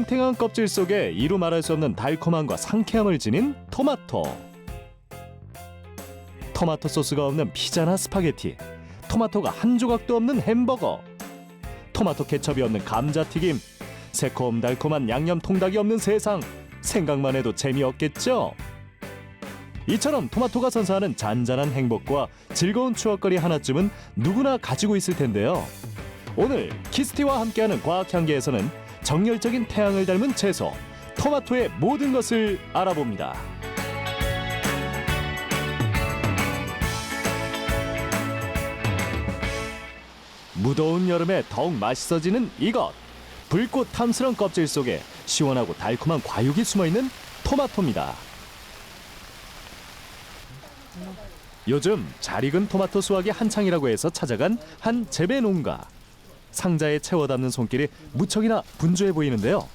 탱탱한 껍질 속에 이루 말할 수 없는 달콤함과 상쾌함을 지닌 토마토. 토마토 소스가 없는 피자나 스파게티. 토마토가 한 조각도 없는 햄버거. 토마토 케첩이 없는 감자튀김. 새콤달콤한 양념 통닭이 없는 세상. 생각만 해도 재미없겠죠? 이처럼 토마토가 선사하는 잔잔한 행복과 즐거운 추억거리 하나쯤은 누구나 가지고 있을 텐데요. 오늘 키스티와 함께하는 과학향기에서는 정열적인 태양을 닮은 채소 토마토의 모든 것을 알아봅니다. 무더운 여름에 더욱 맛있어지는 이것 불꽃 탐스런 껍질 속에 시원하고 달콤한 과육이 숨어있는 토마토입니다. 요즘 잘 익은 토마토 수확이 한창이라고 해서 찾아간 한 재배 농가. 상자에 채워 담는 손길이 무척이나 분주해 보이는데요.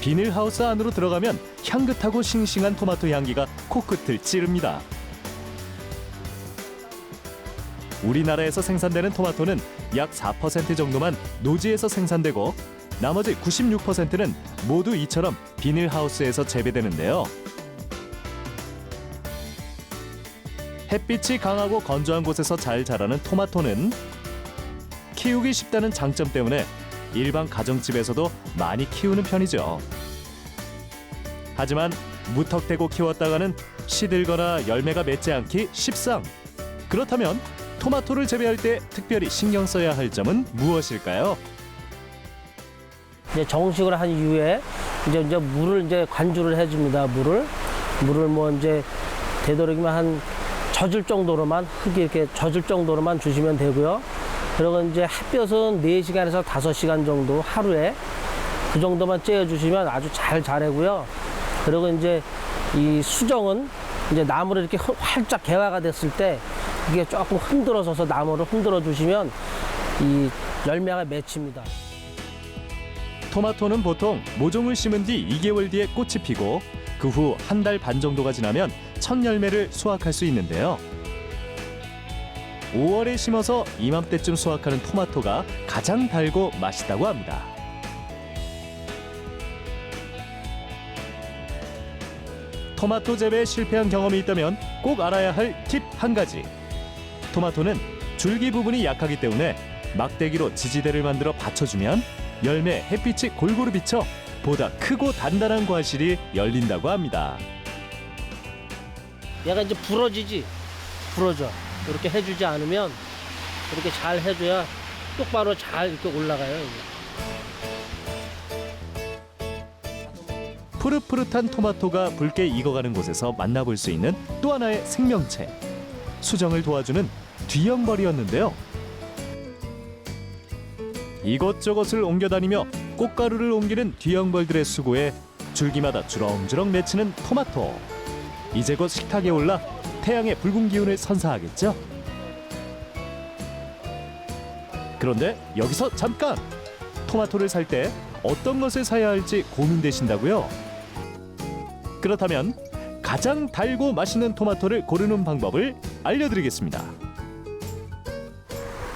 비닐하우스 안으로 들어가면 향긋하고 싱싱한 토마토 향기가 코끝을 찌릅니다. 우리나라에서 생산되는 토마토는 약 4% 정도만 노지에서 생산되고 나머지 96%는 모두 이처럼 비닐하우스에서 재배되는데요. 햇빛이 강하고 건조한 곳에서 잘 자라는 토마토는 키우기 쉽다는 장점 때문에 일반 가정집에서도 많이 키우는 편이죠. 하지만 무턱대고 키웠다가는 시들거나 열매가 맺지 않기 쉽상. 그렇다면 토마토를 재배할 때 특별히 신경 써야 할 점은 무엇일까요? 이제 정식으로 한 이후에 이제 이제 물을 이제 관주를 해줍니다. 물을 물을 뭐 이제 되도록이면 한 젖을 정도로만 흙이 이렇게 젖을 정도로만 주시면 되고요. 그리고 이제 햇볕은 4시간에서 5시간 정도 하루에 그 정도만 쬐어 주시면 아주 잘 자라고요. 그리고 이제 이 수정은 이제 나무를 이렇게 흐- 활짝 개화가 됐을 때 이게 조금 흔들어서서 나무를 흔들어 주시면 이 열매가 맺힙니다. 토마토는 보통 모종을 심은 뒤 2개월 뒤에 꽃이 피고 그 후 한 달 반 정도가 지나면 첫 열매를 수확할 수 있는데요. 5월에 심어서 이맘때쯤 수확하는 토마토가 가장 달고 맛있다고 합니다. 토마토 재배에 실패한 경험이 있다면 꼭 알아야 할 팁 한 가지. 토마토는 줄기 부분이 약하기 때문에 막대기로 지지대를 만들어 받쳐주면 열매 햇빛이 골고루 비쳐 보다 크고 단단한 과실이 열린다고 합니다. 얘가 이제 부러지지 부러져 이렇게 해주지 않으면 이렇게 잘 해줘야 똑바로 잘 이렇게 올라가요 이게. 푸릇푸릇한 토마토가 붉게 익어가는 곳에서 만나볼 수 있는 또 하나의 생명체 수정을 도와주는 뒤형벌이었는데요. 이것저것을 옮겨다니며 꽃가루를 옮기는 뒤형벌들의 수고에 줄기마다 주렁주렁 맺히는 토마토. 이제 곧 식탁에 올라 태양의 붉은 기운을 선사하겠죠. 그런데 여기서 잠깐 토마토를 살 때 어떤 것을 사야 할지 고민되신다고요? 그렇다면 가장 달고 맛있는 토마토를 고르는 방법을 알려드리겠습니다.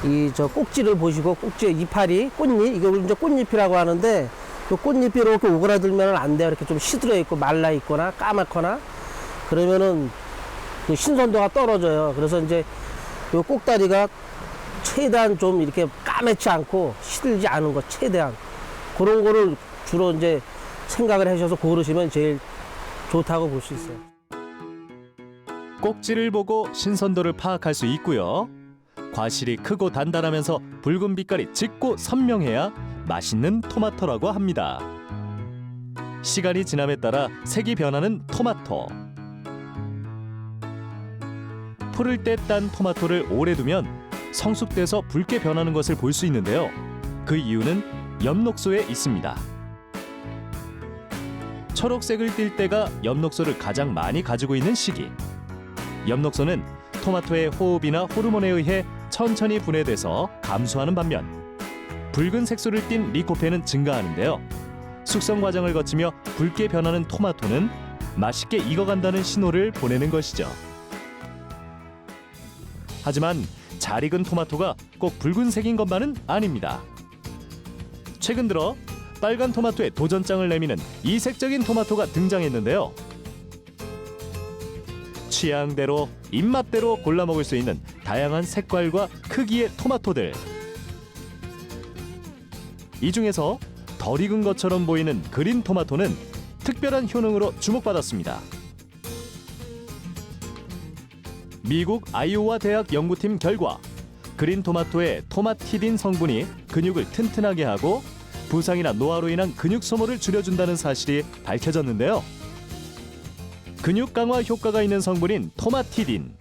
이 저 꼭지를 보시고 꼭지 이파리 꽃잎 이걸 이제 꽃잎이라고 하는데 이 꽃잎이 이렇게 오그라들면 안 돼요 이렇게 좀 시들어 있고 말라 있거나 까맣거나 그러면은 그 신선도가 떨어져요 그래서 이제 이 꼭다리가 최대한 좀 이렇게 까맣지 않고 시들지 않은 거 최대한 그런 거를 주로 이제 생각을 하셔서 고르시면 제일 좋다고 볼 수 있어요. 꼭지를 보고 신선도를 파악할 수 있고요. 과실이 크고 단단하면서 붉은 빛깔이 짙고 선명해야 맛있는 토마토라고 합니다. 시간이 지남에 따라 색이 변하는 토마토. 풀을 때 딴 토마토를 오래 두면 성숙돼서 붉게 변하는 것을 볼 수 있는데요. 그 이유는 엽록소에 있습니다. 초록색을 띨 때가 엽록소를 가장 많이 가지고 있는 시기. 엽록소는 토마토의 호흡이나 호르몬에 의해 천천히 분해돼서 감소하는 반면 붉은 색소를 띤 리코펜은 증가하는데요. 숙성 과정을 거치며 붉게 변하는 토마토는 맛있게 익어간다는 신호를 보내는 것이죠. 하지만 잘 익은 토마토가 꼭 붉은색인 것만은 아닙니다. 최근 들어 빨간 토마토에 도전장을 내미는 이색적인 토마토가 등장했는데요. 취향대로 입맛대로 골라 먹을 수 있는 다양한 색깔과 크기의 토마토들. 이 중에서 덜 익은 것처럼 보이는 그린 토마토는 특별한 효능으로 주목받았습니다. 미국 아이오와 대학 연구팀 결과 그린 토마토의 토마티딘 성분이 근육을 튼튼하게 하고 부상이나 노화로 인한 근육 소모를 줄여준다는 사실이 밝혀졌는데요. 근육 강화 효과가 있는 성분인 토마티딘.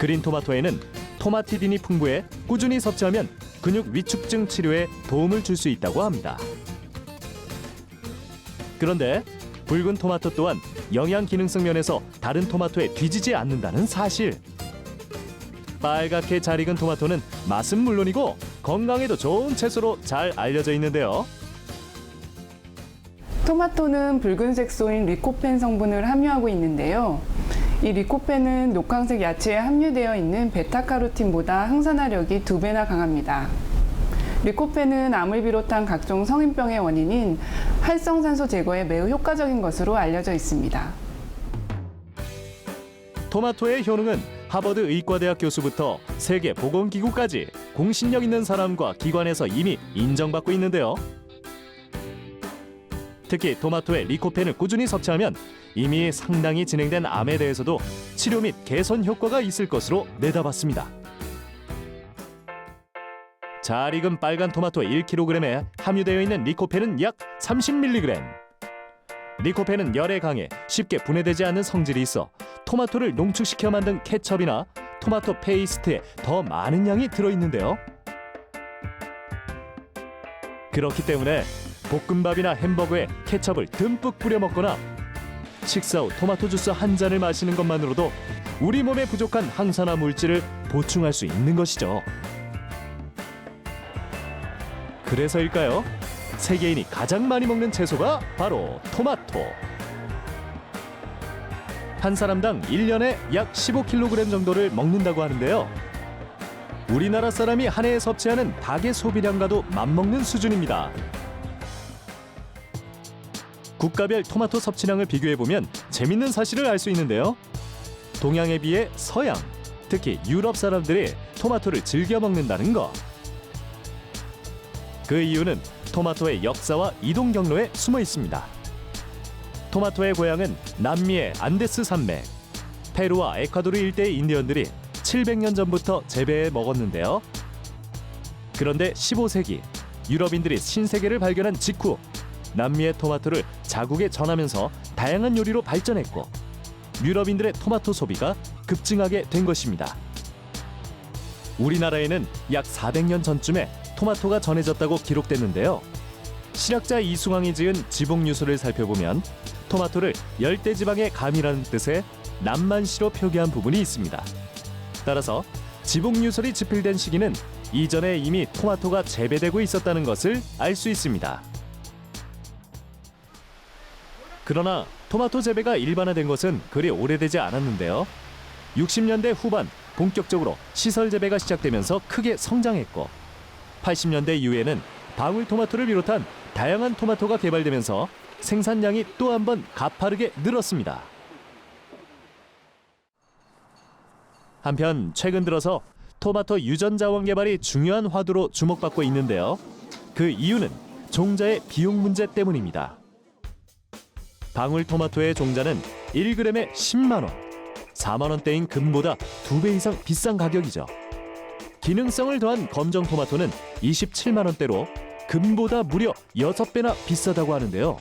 그린 토마토에는 토마티딘이 풍부해 꾸준히 섭취하면 근육 위축증 치료에 도움을 줄 수 있다고 합니다. 그런데 붉은 토마토 또한 영양 기능성 면에서 다른 토마토에 뒤지지 않는다는 사실. 빨갛게 잘 익은 토마토는 맛은 물론이고 건강에도 좋은 채소로 잘 알려져 있는데요. 토마토는 붉은색 소인 리코펜 성분을 함유하고 있는데요. 이 리코펜은 녹황색 야채에 함유되어 있는 베타카로틴보다 항산화력이 두 배나 강합니다. 리코펜은 암을 비롯한 각종 성인병의 원인인 활성산소 제거에 매우 효과적인 것으로 알려져 있습니다. 토마토의 효능은 하버드 의과대학 교수부터 세계 보건기구까지 공신력 있는 사람과 기관에서 이미 인정받고 있는데요. 특히 토마토의 리코펜을 꾸준히 섭취하면 이미 상당히 진행된 암에 대해서도 치료 및 개선 효과가 있을 것으로 내다봤습니다. 잘 익은 빨간 토마토 1kg에 함유되어 있는 리코펜은 약 30mg. 리코펜은 열에 강해 쉽게 분해되지 않는 성질이 있어 토마토를 농축시켜 만든 케첩이나 토마토 페이스트에 더 많은 양이 들어있는데요. 그렇기 때문에 볶음밥이나 햄버거에 케첩을 듬뿍 뿌려 먹거나 식사 후 토마토 주스 한 잔을 마시는 것만으로도 우리 몸에 부족한 항산화 물질을 보충할 수 있는 것이죠. 그래서일까요? 세계인이 가장 많이 먹는 채소가 바로 토마토. 한 사람당 1년에 약 15kg 정도를 먹는다고 하는데요. 우리나라 사람이 한 해에 섭취하는 닭의 소비량과도 맞먹는 수준입니다. 국가별 토마토 섭취량을 비교해 보면 재밌는 사실을 알 수 있는데요. 동양에 비해 서양, 특히 유럽 사람들이 토마토를 즐겨 먹는다는 것. 그 이유는 토마토의 역사와 이동 경로에 숨어 있습니다. 토마토의 고향은 남미의 안데스 산맥, 페루와 에콰도르 일대의 인디언들이 700년 전부터 재배해 먹었는데요. 그런데 15세기 유럽인들이 신세계를 발견한 직후 남미의 토마토를 자국에 전하면서 다양한 요리로 발전했고 유럽인들의 토마토 소비가 급증하게 된 것입니다. 우리나라에는 약 400년 전쯤에 토마토가 전해졌다고 기록됐는데요. 실학자 이승왕이 지은 지봉유수를 살펴보면 토마토를 열대지방의 감이라는 뜻의 남만시로 표기한 부분이 있습니다. 따라서 지봉유설이 집필된 시기는 이전에 이미 토마토가 재배되고 있었다는 것을 알 수 있습니다. 그러나 토마토 재배가 일반화된 것은 그리 오래되지 않았는데요. 60년대 후반 본격적으로 시설 재배가 시작되면서 크게 성장했고 80년대 이후에는 방울 토마토를 비롯한 다양한 토마토가 개발되면서 생산량이 또 한 번 가파르게 늘었습니다. 한편 최근 들어서 토마토 유전 자원 개발이 중요한 화두로 주목받고 있는데요. 그 이유는 종자의 비용 문제 때문입니다. 방울토마토의 종자는 1g에 10만 원, 4만 원대인 금보다 두배 이상 비싼 가격이죠. 기능성을 더한 검정 토마토는 27만 원대로 금보다 무려 6배나 비싸다고 하는데요.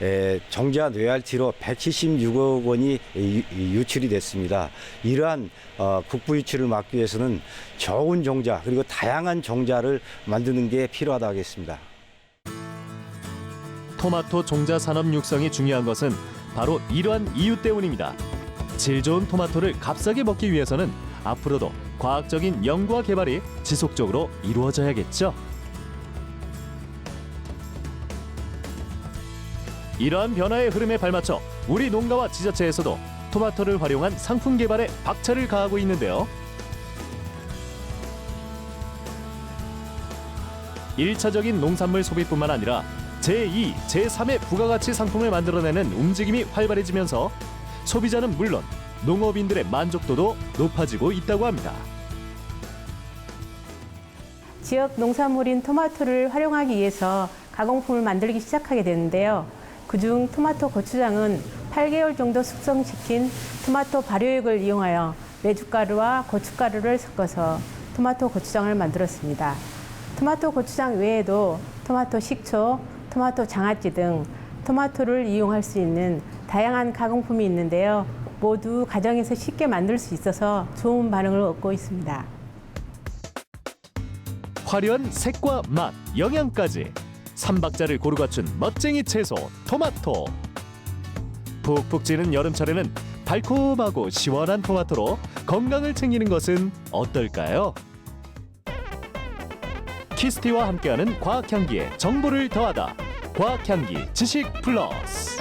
에, 정자 뇌알티로 176억 원이 유- 유출이 됐습니다. 이러한 어, 국부 유출을 막기 위해서는 좋은 종자 그리고 다양한 종자를 만드는 게 필요하다 하겠습니다. 토마토 종자 산업 육성이 중요한 것은 바로 이러한 이유 때문입니다. 질 좋은 토마토를 값싸게 먹기 위해서는 앞으로도 과학적인 연구와 개발이 지속적으로 이루어져야겠죠. 이러한 변화의 흐름에 발맞춰 우리 농가와 지자체에서도 토마토를 활용한 상품 개발에 박차를 가하고 있는데요. 일차적인 농산물 소비뿐만 아니라 제2, 제3의 부가가치 상품을 만들어내는 움직임이 활발해지면서 소비자는 물론 농업인들의 만족도도 높아지고 있다고 합니다. 지역 농산물인 토마토를 활용하기 위해서 가공품을 만들기 시작하게 되는데요. 그중 토마토 고추장은 8개월 정도 숙성시킨 토마토 발효액을 이용하여 메주가루와 고춧가루를 섞어서 토마토 고추장을 만들었습니다. 토마토 고추장 외에도 토마토 식초, 토마토 장아찌 등 토마토를 이용할 수 있는 다양한 가공품이 있는데요. 모두 가정에서 쉽게 만들 수 있어서 좋은 반응을 얻고 있습니다. 화려한 색과 맛, 영양까지 삼박자를 고루 갖춘 멋쟁이 채소 토마토. 푹푹 찌는 여름철에는 달콤하고 시원한 토마토로 건강을 챙기는 것은 어떨까요? 키스티와 함께하는 과학향기에 정보를 더하다. 과학향기 지식 플러스.